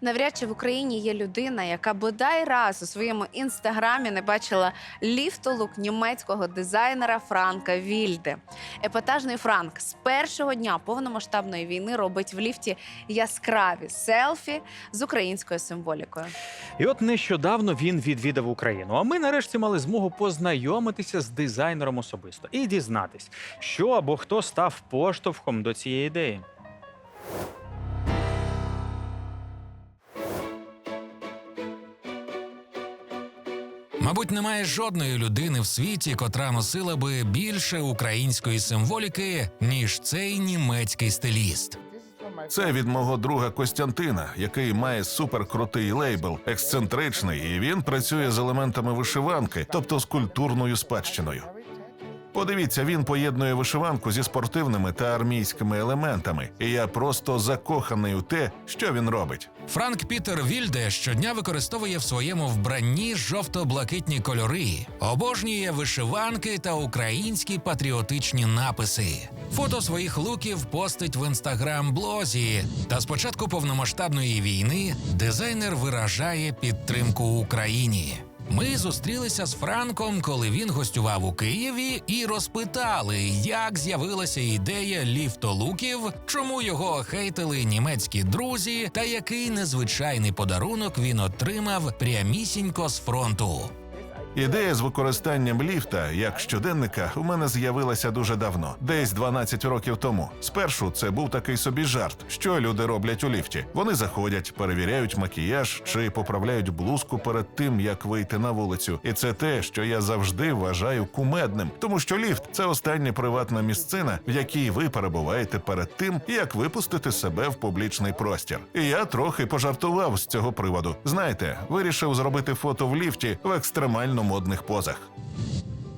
Навряд чи в Україні є людина, яка бодай раз у своєму інстаграмі не бачила ліфтолук німецького дизайнера Франка Вільде. Епатажний Франк з першого дня повномасштабної війни робить в ліфті яскраві селфі з українською символікою. І от нещодавно він відвідав Україну. А ми нарешті мали змогу познайомитися з дизайнером особисто і дізнатись, що або хто став поштовхом до цієї ідеї. Мабуть, немає жодної людини в світі, котра носила би більше української символіки, ніж цей німецький стиліст. Це від мого друга Костянтина, який має суперкрутий лейбл, ексцентричний, і він працює з елементами вишиванки, тобто з культурною спадщиною. Подивіться, він поєднує вишиванку зі спортивними та армійськими елементами, і я просто закоханий у те, що він робить. Франк Пітер Вільде щодня використовує в своєму вбранні жовто-блакитні кольори, обожнює вишиванки та українські патріотичні написи. Фото своїх луків постить в інстаграм-блозі. Та з початку повномасштабної війни дизайнер виражає підтримку Україні. Ми зустрілися з Франком, коли він гостював у Києві, і розпитали, як з'явилася ідея ліфтолуків, чому його хейтили німецькі друзі, та який незвичайний подарунок він отримав прямісінько з фронту. Ідея з використанням ліфта як щоденника у мене з'явилася дуже давно, десь 12 років тому. Спершу це був такий собі жарт, що люди роблять у ліфті. Вони заходять, перевіряють макіяж чи поправляють блузку перед тим, як вийти на вулицю. І це те, що я завжди вважаю кумедним, тому що ліфт це остання приватна місцина, в якій ви перебуваєте перед тим, як випустити себе в публічний простір. І я трохи пожартував з цього приводу. Знаєте, вирішив зробити фото в ліфті в екстремально модних позах.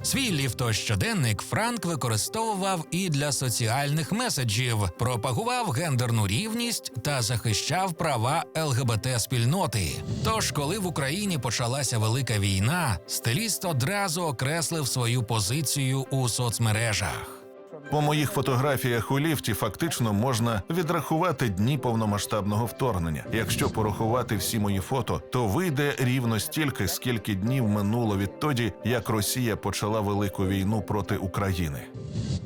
Свій ліфто-щоденник Франк використовував і для соціальних меседжів, пропагував гендерну рівність та захищав права ЛГБТ спільноти. Тож, коли в Україні почалася велика війна, стиліст одразу окреслив свою позицію у соцмережах. По моїх фотографіях у ліфті фактично можна відрахувати дні повномасштабного вторгнення. Якщо порахувати всі мої фото, то вийде рівно стільки, скільки днів минуло відтоді, як Росія почала велику війну проти України.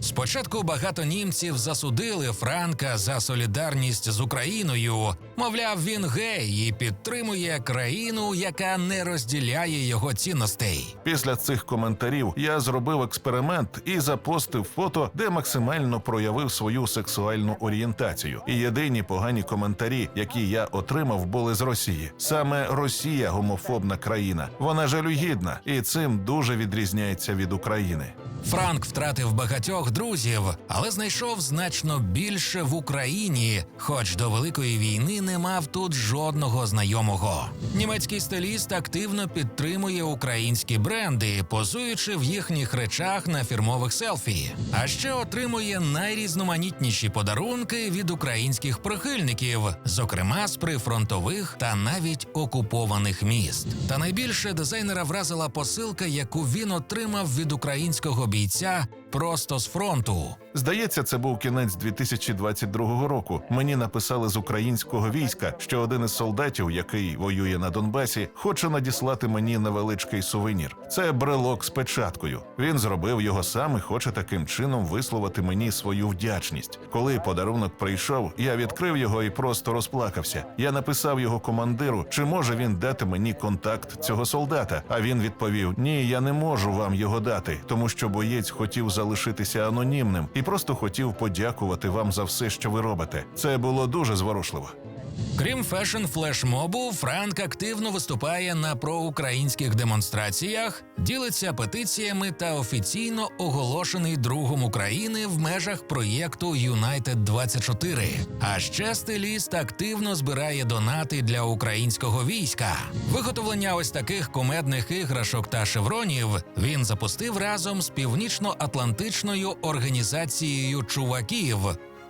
Спочатку багато німців засудили Франка за солідарність з Україною. Мовляв, він гей і підтримує країну, яка не розділяє його цінностей. Після цих коментарів я зробив експеримент і запостив фото, де максимально проявив свою сексуальну орієнтацію. І єдині погані коментарі, які я отримав, були з Росії. Саме Росія гомофобна країна. Вона жалюгідна і цим дуже відрізняється від України. Франк втратив багатьох друзів, але знайшов значно більше в Україні, хоч до великої війни не мав тут жодного знайомого. Німецький стиліст активно підтримує українські бренди, позуючи в їхніх речах на фірмових селфі. А ще отримує найрізноманітніші подарунки від українських прихильників, зокрема з прифронтових та навіть окупованих міст. Та найбільше дизайнера вразила посилка, яку він отримав від українського бійця просто з фронту. Здається, це був кінець 2022 року. Мені написали з українського війська, що один із солдатів, який воює на Донбасі, хоче надіслати мені невеличкий сувенір. Це брелок з печаткою. Він зробив його сам і хоче таким чином висловити мені свою вдячність. Коли подарунок прийшов, я відкрив його і просто розплакався. Я написав його командиру, чи може він дати мені контакт цього солдата. А він відповів: Ні, я не можу вам його дати, тому що боєць хотів залишитися анонімним і просто хотів подякувати вам за все, що ви робите. Це було дуже зворушливо. Крім фешн флешмобу, Франк активно виступає на проукраїнських демонстраціях, ділиться петиціями та офіційно оголошений другом України в межах проєкту United 24 А ще стиліст активно збирає донати для українського війська. Виготовлення ось таких кумедних іграшок та шевронів він запустив разом з північно-атлантичною організацією чуваків.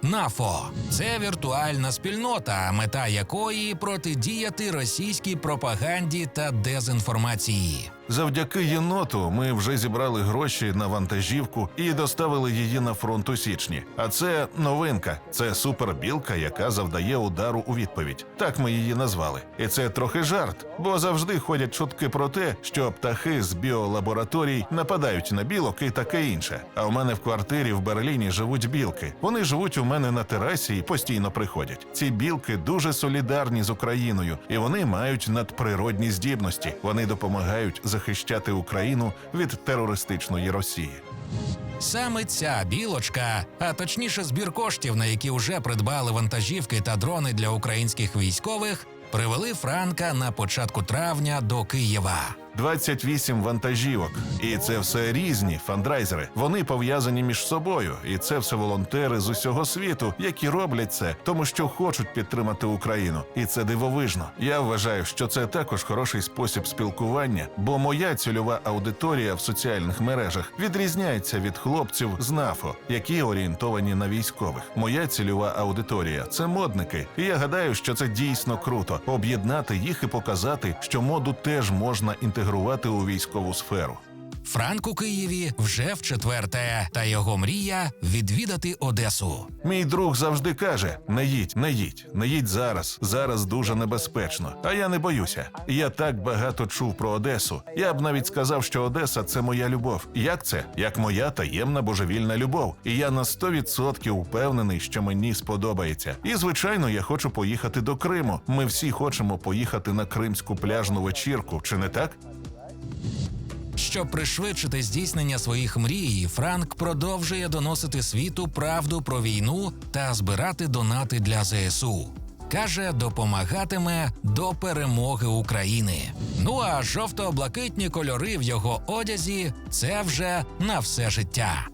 НАФО це віртуальна спільнота, мета якої протидіяти російській пропаганді та дезінформації. Завдяки єноту ми вже зібрали гроші на вантажівку і доставили її на фронт у січні. А це новинка. Це супербілка, яка завдає удару у відповідь. Так ми її назвали. І це трохи жарт, бо завжди ходять чутки про те, що птахи з біолабораторій нападають на білок і таке інше. А у мене в квартирі в Берліні живуть білки. Вони живуть у мене на терасі і постійно приходять. Ці білки дуже солідарні з Україною, і вони мають надприродні здібності. Вони допомагають захищати Україну від терористичної Росії. Саме ця білочка, а точніше збір коштів, на які вже придбали вантажівки та дрони для українських військових, привели Франка на початку травня до Києва. 28 вантажівок, і це все різні фандрайзери. Вони пов'язані між собою, і це все волонтери з усього світу, які роблять це, тому що хочуть підтримати Україну. І це дивовижно. Я вважаю, що це також хороший спосіб спілкування, бо моя цільова аудиторія в соціальних мережах відрізняється від хлопців з НАФО, які орієнтовані на військових. Моя цільова аудиторія це модники, і я гадаю, що це дійсно круто об'єднати їх і показати, що моду теж можна інтегрувати у військову сферу. Франк у Києві вже в четверте, та його мрія відвідати Одесу. Мій друг завжди каже: не їдь, не їдь, не їдь зараз. Зараз дуже небезпечно. А я не боюся. Я так багато чув про Одесу. Я б навіть сказав, що Одеса це моя любов. Як це? Як моя таємна божевільна любов. І я на 100% впевнений, що мені сподобається. І звичайно, я хочу поїхати до Криму. Ми всі хочемо поїхати на кримську пляжну вечірку, чи не так? Щоб пришвидшити здійснення своїх мрій, Франк продовжує доносити світу правду про війну та збирати донати для ЗСУ. Каже, допомагатиме до перемоги України. Ну а жовто-блакитні кольори в його одязі це вже на все життя.